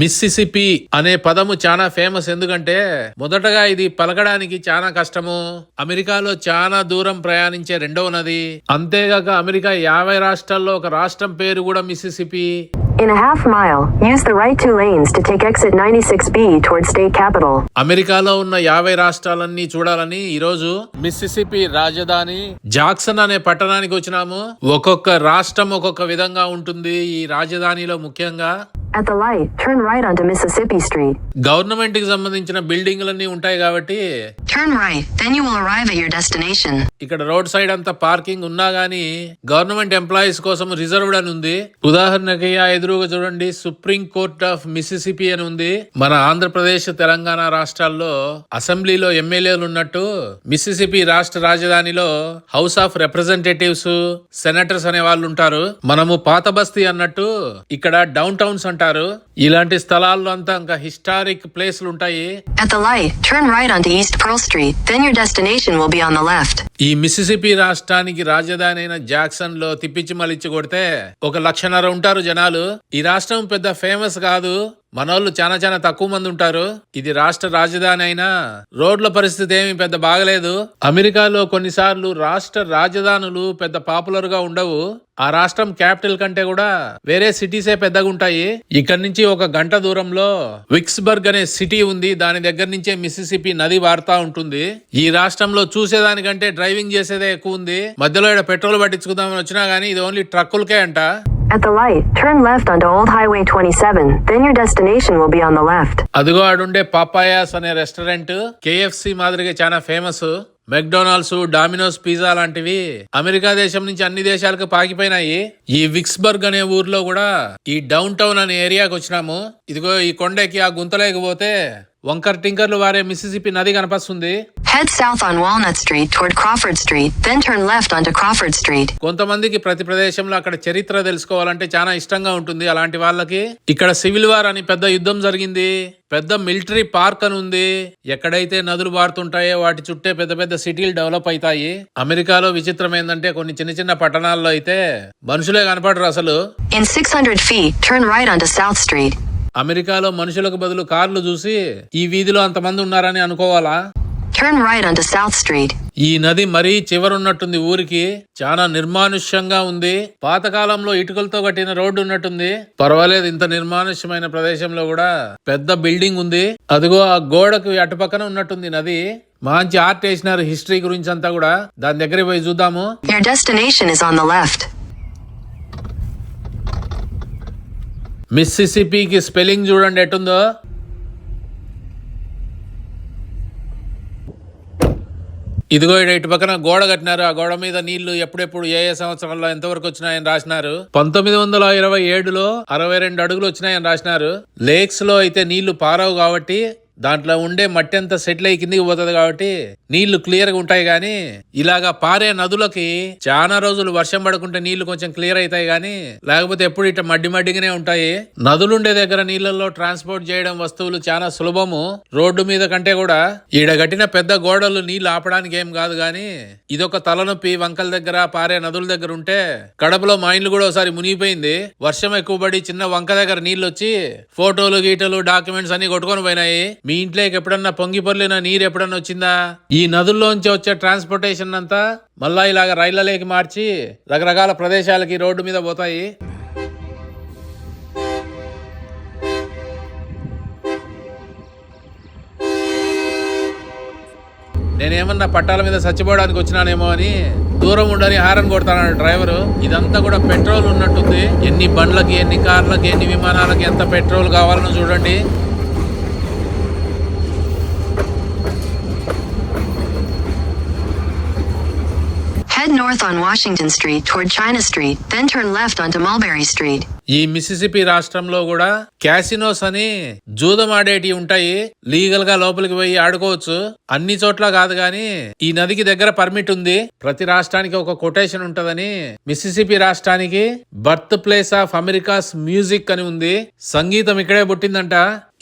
Mississippi అనే పదము చాలా ఫేమస్ ఎందుకంటే మొదటగా ఇది పలకడానికి చాలా కష్టము. అమెరికాలో చాలా దూరం ప్రయాణించే రెండవ నది. అంతేగాక అమెరికా యాభై రాష్ట్రాల్లో ఒక రాష్ట్రం పేరు కూడా Mississippi. In a half mile, use the right two lanes to take exit 96B towards state capital. అమెరికాలో ఉన్న యాభై రాష్ట్రాలన్నీ చూడాలని ఈరోజు మిస్సిసిపి రాజధాని జాక్సన్ అనే పట్టణానికి వచ్చినాము. ఒక్కొక్క రాష్ట్రం ఒక్కొక్క విధంగా ఉంటుంది. ఈ రాజధానిలో ముఖ్యంగా At the light, turn right onto Mississippi Street. గవర్నమెంట్కి సంబంధించిన బిల్డింగ్లన్నీ ఉంటాయి కాబట్టి Turn right, then you will arrive at your destination. ఇక్కడ రోడ్ సైడ్ అంతా పార్కింగ్ ఉన్నా గానీ గవర్నమెంట్ ఎంప్లాయీస్ కోసం రిజర్వ్డ్ అని ఉంది. ఉదాహరణకి ఆ ఎదురుగా చూడండి సుప్రీం కోర్ట్ ఆఫ్ మిసిసిపి అని ఉంది. మన ఆంధ్రప్రదేశ్ తెలంగాణ రాష్ట్రాల్లో అసెంబ్లీలో ఎమ్మెల్యేలు ఉన్నట్టు మిసిసిపి రాష్ట్ర రాజధానిలో హౌస్ ఆఫ్ రిప్రజెంటేటివ్స్ సెనేటర్స్ అనే వాళ్ళు ఉంటారు. మనము పాత బస్తీ అన్నట్టు ఇక్కడ డౌన్ టౌన్స్ అంటారు. ఇలాంటి స్థలాల్లో అంతా ఇంకా హిస్టారిక్ ప్లేస్లు ఉంటాయి. At the light, turn right onto East Pearl Street, then your destination will be on the left. ఈ మిసిసిపి రాష్ట్రానికి రాజధాని అయిన జాక్సన్లో తిప్పించి మలిచ్చి కొడితే ఒక లక్షన్నర ఉంటారు జనాలు ఈ రాష్ట్రం పెద్ద ఫేమస్ కాదు మనోళ్ళు చాలా చాలా తక్కువ మంది ఉంటారు. ఇది రాష్ట్ర రాజధాని అయినా రోడ్ల పరిస్థితి ఏమి పెద్ద బాగలేదు. అమెరికాలో కొన్నిసార్లు రాష్ట్ర రాజధానులు పెద్ద పాపులర్గా ఉండవు. ఆ రాష్ట్రం క్యాపిటల్ కంటే కూడా వేరే సిటీసే పెద్దగా ఉంటాయి. ఇక్కడి నుంచి ఒక గంట దూరంలో విక్స్బర్గ్ అనే సిటీ ఉంది. దాని దగ్గర నుంచే మిసిసిపి నది వారుతా ఉంటుంది. ఈ రాష్ట్రంలో చూసేదానికంటే డ్రైవింగ్ చేసేదే ఎక్కువ ఉంది. మధ్యలో ఇక్కడ పెట్రోల్ పట్టించుకుందామని వచ్చినా గానీ ఇది ఓన్లీ ట్రక్కులకే అంట. At the light, turn left onto Old Highway 27, then your destination will be on the left. అదిగో ఆడుండే పాపాయాస్ అనే రెస్టారెంట్ కేఎఫ్సి మాదిరిగా చాలా ఫేమస్ మెక్డొనాల్డ్స్ డామినోస్ పిజ్జా లాంటివి అమెరికా దేశం నుంచి అన్ని దేశాలకు పాకిపోయినాయి. ఈ విక్స్బర్గ్ అనే ఊర్లో కూడా ఈ డౌన్ టౌన్ అనే ఏరియాకి వచ్చినాము. ఇదిగో ఈ కొండకి ఆ గుంతలేకపోతే వంకర్ టింకర్లు వారే మిసిసిపి నది కనిపిస్తుంది. Head south on Walnut Street toward Crawford Street, then turn left onto Crawford Street. కొంతమందికి ప్రతి ప్రదేశంలో అక్కడ చరిత్ర తెలుసుకోవాలంటే చాలా ఇష్టంగా ఉంటుంది. అలాంటి వాళ్ళకి ఇక్కడ సివిల్ వార్ అని పెద్ద యుద్ధం జరిగింది. పెద్ద మిలిటరీ పార్క్ అని ఉంది. ఎక్కడైతే నదులు పారుతుంటాయో వాటి చుట్టే పెద్ద పెద్ద సిటీలు డెవలప్ అవుతాయి. అమెరికాలో విచిత్రం ఏంటంటే కొన్ని చిన్న చిన్న పట్టణాల్లో అయితే మనుషులే కనపడరు అసలు. In 600 feet, turn right onto South Street. అమెరికాలో మనుషులకు బదులు కార్లు చూసి ఈ వీధిలో అంతమంది ఉన్నారని అనుకోవాలా? Turn right onto South Street. ఈ నది మరీ చివరున్నట్టుంది ఊరికి చాలా నిర్మానుష్యంగా ఉంది. పాతకాలంలో ఇటుకలతో కట్టిన రోడ్డు ఉన్నట్టుంది. పర్వాలేదు ఇంత నిర్మానుష్యమైన ప్రదేశంలో కూడా పెద్ద బిల్డింగ్ ఉంది. అదిగో ఆ గోడకు అటుపక్కన ఉన్నట్టుంది నది. మంచి ఆర్ట్ వేసినారు హిస్టరీ గురించి అంతా కూడా. దాని దగ్గరికి పోయి చూద్దాము. Your destination is on the left. మిస్సిసిపికి స్పెల్లింగ్ చూడండి ఎట్టుందో ఇదిగో ఇటు పక్కన గోడ కట్టినారు. ఆ గోడ మీద నీళ్ళు ఎప్పుడెప్పుడు ఏ ఏ సంవత్సరంలో ఎంతవరకు వచ్చినాయని రాసినారు. పంతొమ్మిది వందల ఇరవై ఏడులో అరవై రెండు అడుగులు వచ్చినాయని రాసినారు. లేక్స్లో అయితే నీళ్ళు పారవు కాబట్టి దాంట్లో ఉండే మట్టి అంతా సెటిల్ అయ్యి కిందికి పోతుంది కాబట్టి నీళ్ళు క్లియర్గా ఉంటాయి కానీ ఇలాగా పారే నదులకి చాలా రోజులు వర్షం పడకుంటే నీళ్ళు కొంచెం క్లియర్ అవుతాయి కానీ లేకపోతే ఎప్పుడు ఇట్లా మడ్డి మడ్డిగానే ఉంటాయి. నదులుండే దగ్గర నీళ్ళల్లో ట్రాన్స్పోర్ట్ చేయడం వస్తువులు చాలా సులభము. రోడ్డు మీద కంటే కూడా ఈడ కట్టిన పెద్ద గోడలు నీళ్ళు ఆపడానికి ఏం కాదు గాని ఇదొక తలనొప్పి వంకల దగ్గర పారే నదుల దగ్గర ఉంటే కడపలో మా ఇల్లు కూడా ఒకసారి మునిగిపోయింది. వర్షం ఎక్కువ పడి చిన్న వంక దగ్గర నీళ్ళు వచ్చి ఫోటోలు గీటలు డాక్యుమెంట్స్ అన్ని కొట్టుకొని పోయినాయి. మీ ఇంట్లోకి ఎప్పుడన్నా పొంగి పొర్లిన నీరు ఎప్పుడన్నా వచ్చిందా? ఈ నదుల్లోంచి వచ్చే ట్రాన్స్పోర్టేషన్ అంతా మళ్ళా ఇలాగ రైళ్ళలోకి మార్చి రకరకాల ప్రదేశాలకి రోడ్డు మీద పోతాయి. నేనేమన్నా పట్టాల మీద చచ్చిపోవడానికి వచ్చినానేమో అని దూరం ఉండని హారన్ కొడతానన్నాడు డ్రైవరు. ఇదంతా కూడా పెట్రోల్ ఉన్నట్టుంది. ఎన్ని బండ్లకి ఎన్ని కార్లకి ఎన్ని విమానాలకి ఎంత పెట్రోల్ కావాలనో చూడండి Head north on Washington Street toward China Street, then turn left onto Mulberry Street. ఈ మిసిసిపి రాష్ట్రంలో కూడా క్యాసినోస్ అని జూదం ఆడేటివి ఉంటాయి. లీగల్గా లోపలికి పోయి ఆడుకోవచ్చు. అన్ని చోట్ల కాదు గాని ఈ నదికి దగ్గర పర్మిట్ ఉంది. ప్రతి రాష్ట్రానికి ఒక కొటేషన్ ఉంటదని మిసిసిపి రాష్ట్రానికి birth place of America's music అని ఉంది. సంగీతం ఇక్కడే పుట్టిందంట.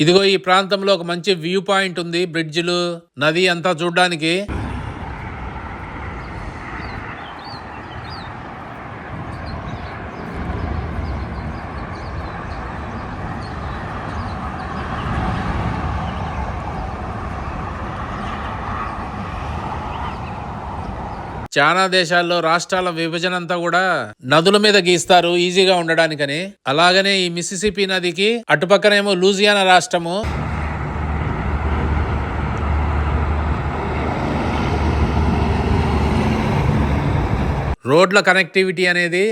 ఇదిగో ఈ ప్రాంతంలో ఒక మంచి వ్యూ పాయింట్ ఉంది బ్రిడ్జిలు నది అంతా చూడడానికి. చాలా దేశాల్లో రాష్ట్రాల విభజన అంతా కూడా నదుల మీద గీస్తారు ఈజీగా ఉండడానికని. అలాగనే ఈ మిసిసిపి నదికి అటుపక్కనేమో లూజియానా రాష్ట్రము. రోడ్ల కనెక్టివిటీ అనేది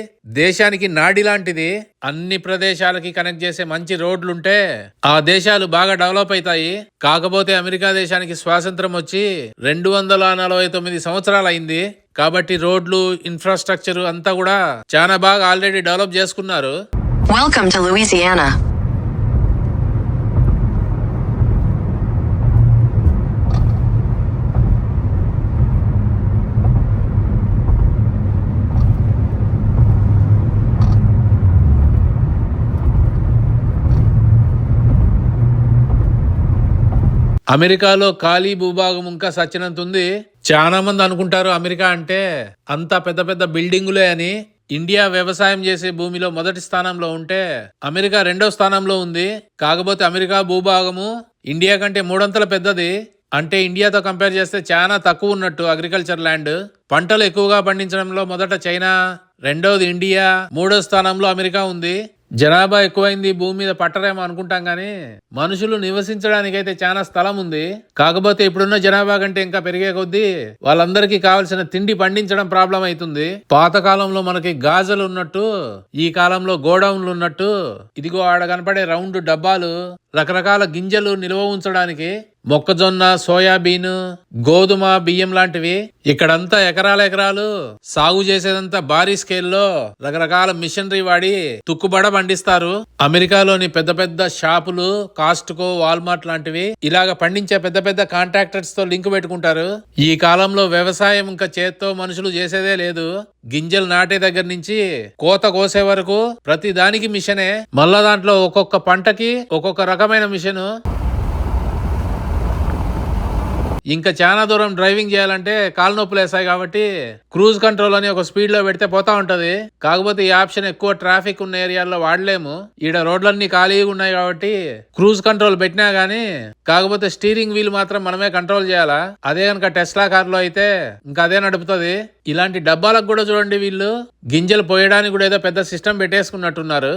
దేశానికి నాడి లాంటిది. అన్ని ప్రదేశాలకి కనెక్ట్ చేసే మంచి రోడ్లుంటే ఆ దేశాలు బాగా డెవలప్ అవుతాయి కాకపోతే అమెరికా దేశానికి స్వాతంత్రం వచ్చి రెండు వందల నలభై తొమ్మిది సంవత్సరాలు అయింది. కాబట్టి రోడ్లు ఇన్ఫ్రాస్ట్రక్చర్ అంతా కూడా చాలా బాగా ఆల్రెడీ డెవలప్ చేసుకున్నారు. వెల్కమ్ టు లూయిజియానా అమెరికాలో ఖాళీ భూభాగం ఇంకా సచ్చినంత ఉంది చాలా మంది అనుకుంటారు అమెరికా అంటే అంత పెద్ద పెద్ద బిల్డింగులే అని. ఇండియా వ్యవసాయం చేసే భూమిలో మొదటి స్థానంలో ఉంటే అమెరికా రెండో స్థానంలో ఉంది. కాకపోతే అమెరికా భూభాగము ఇండియా కంటే మూడొంతల పెద్దది. అంటే ఇండియాతో కంపేర్ చేస్తే చాలా తక్కువ ఉన్నట్టు అగ్రికల్చర్ ల్యాండ్. పంటలు ఎక్కువగా పండించడంలో మొదట చైనా రెండవది ఇండియా మూడో స్థానంలో అమెరికా ఉంది. జనాభా ఎక్కువైంది భూమి మీద పట్టరేమో అనుకుంటాం కానీ మనుషులు నివసించడానికైతే చాలా స్థలం ఉంది. కాకపోతే ఇప్పుడున్న జనాభా కంటే ఇంకా పెరిగే కొద్దీ వాళ్ళందరికీ కావలసిన తిండి పండించడం ప్రాబ్లం అవుతుంది పాత కాలంలో మనకి గాజులు ఉన్నట్టు ఈ కాలంలో గోడౌన్లు ఉన్నట్టు ఇదిగో ఆడ కనపడే రౌండ్ డబ్బాలు రకరకాల గింజలు నిల్వ ఉంచడానికి మొక్కజొన్న సోయాబీన్ గోధుమ బియ్యం లాంటివి ఇక్కడంతా ఎకరాల ఎకరాలు. సాగు చేసేదంతా భారీ స్కేల్లో రకరకాల మిషనరీ వాడి తుక్కుబడ పండిస్తారు. అమెరికాలోని పెద్ద పెద్ద షాపులు కాస్ట్కో వాల్మార్ట్ లాంటివి ఇలాగ పండించే పెద్ద పెద్ద కాంట్రాక్టర్స్తో లింక్ పెట్టుకుంటారు. ఈ కాలంలో వ్యవసాయం ఇంకా చేత్తో మనుషులు చేసేదే లేదు. గింజలు నాటే దగ్గర నుంచి కోత కోసే వరకు ప్రతి దానికి మిషనే. మళ్ళా దాంట్లో ఒక్కొక్క పంటకి ఒక్కొక్క రకమైన మిషన్. ఇంకా చాలా దూరం డ్రైవింగ్ చేయాలంటే కాలు నొప్పులు వేస్తాయి కాబట్టి క్రూజ్ కంట్రోల్ అని ఒక స్పీడ్లో పెడితే పోతా ఉంటది. కాకపోతే ఈ ఆప్షన్ ఎక్కువ ట్రాఫిక్ ఉన్న ఏరియాల్లో వాడలేము. ఈడ రోడ్లన్నీ ఖాళీగా ఉన్నాయి కాబట్టి క్రూజ్ కంట్రోల్ పెట్టినా గానీ కాకపోతే స్టీరింగ్ వీల్ మాత్రం మనమే కంట్రోల్ చేయాలా? అదే కనుక టెస్లా కార్లో అయితే ఇంకా అదే నడుపుతుంది. ఇలాంటి డబ్బాలకు కూడా చూడండి వీళ్ళు. గింజలు పోయడానికి కూడా ఏదో పెద్ద సిస్టమ్ పెట్టేసుకున్నట్టున్నారు.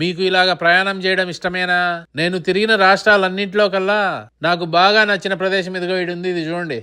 మీకు ఇలాగ ప్రయాణం చేయడం ఇష్టమేనా? నేను తిరిగిన రాష్ట్రాలన్నింటిలో కల్లా నాకు బాగా నచ్చిన ప్రదేశం ఇదిగో ఇది ఉంది ఇది చూడండి.